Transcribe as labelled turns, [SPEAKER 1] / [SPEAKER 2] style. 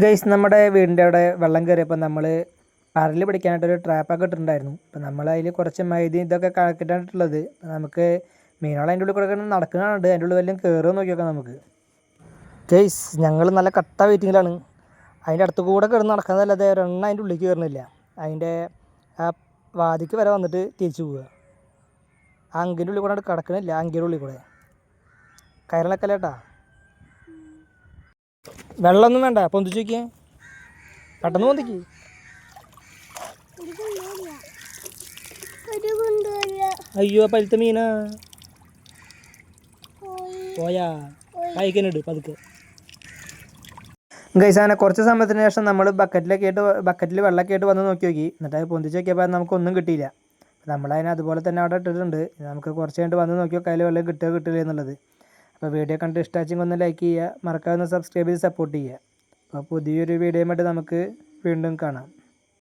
[SPEAKER 1] Guys നമ്മുടെ വീടിന്റെ അവിടെ വെള്ളം കയറിയപ്പോൾ നമ്മൾ പരൽ പിടിക്കാനായിട്ടൊരു ട്രാപ്പൊക്കെ ഇട്ടിട്ടുണ്ടായിരുന്നു. അപ്പോൾ നമ്മൾ അതിൽ കുറച്ച് മൈദ ഇതൊക്കെ കലക്കിട്ടായിട്ടുള്ളത് നമുക്ക് മീനുകൾ അതിന്റെ ഉള്ളിൽ കൂടെ നടക്കുന്നതാണ് അതിന്റെ ഉള്ളിൽ വല്ലതും കയറുക നോക്കി നോക്കാം നമുക്ക്. ഗൈസ് ഞങ്ങൾ നല്ല കട്ട വെയിറ്റിങ്ങിലാണ് അതിന്റെ അടുത്ത് കൂടെ കിടന്ന് നടക്കുന്നതല്ലാതെ ഒരെണ്ണം അതിന്റെ ഉള്ളിൽ കയറുന്നില്ല. അതിന്റെ ആ വാതിക്ക് വരെ വന്നിട്ട് തിരിച്ചു പോവുക. ആ അങ്കിന്റെ ഉള്ളിൽ കൂടെ കിടക്കണില്ല. അങ്കിന്റെ ഉള്ളിൽ കൂടെ. കയറിളക്കല്ലേട്ടാ വെള്ളമൊന്നും വേണ്ട. പൊന്തിച്ച് നോക്കിയേ. പെട്ടെന്ന് പൊന്തിക്ക്. അയ്യോ പരുത്ത മീനാ.
[SPEAKER 2] പോയി.
[SPEAKER 1] കഴിക്കാനിട്ട് പതുക്കെ. ഗൈസാനെ കുറച്ച് സമയത്തിന് ശേഷം നമ്മൾ ബക്കറ്റിലൊക്കെ ആയിട്ട് ബക്കറ്റിൽ വെള്ളമൊക്കെ ആയിട്ട് വന്ന് നോക്കി നോക്കി. എന്നിട്ട് അത് പൊന്തിച്ച് നോക്കിയപ്പോൾ നമുക്കൊന്നും കിട്ടിയില്ല. നമ്മളതിനെ അതുപോലെ തന്നെ അവിടെ ഇട്ടിട്ടുണ്ട്. നമുക്ക് കുറച്ച് കഴിഞ്ഞിട്ട് വന്ന് നോക്കിയോ കയ്യിൽ വെള്ളം കിട്ടുക കിട്ടില്ല എന്നുള്ളത്. അപ്പോൾ വീഡിയോ കണ്ട് ഇഷ്ടമാച്ചെങ്കിൽ ഒന്ന് ലൈക്ക് ചെയ്യുക. മറക്കാതെ ഒന്ന് സബ്സ്ക്രൈബ് ചെയ്ത് സപ്പോർട്ട് ചെയ്യുക. അപ്പോൾ പുതിയൊരു വീഡിയോയുമായിട്ട് നമുക്ക് വീണ്ടും കാണാം.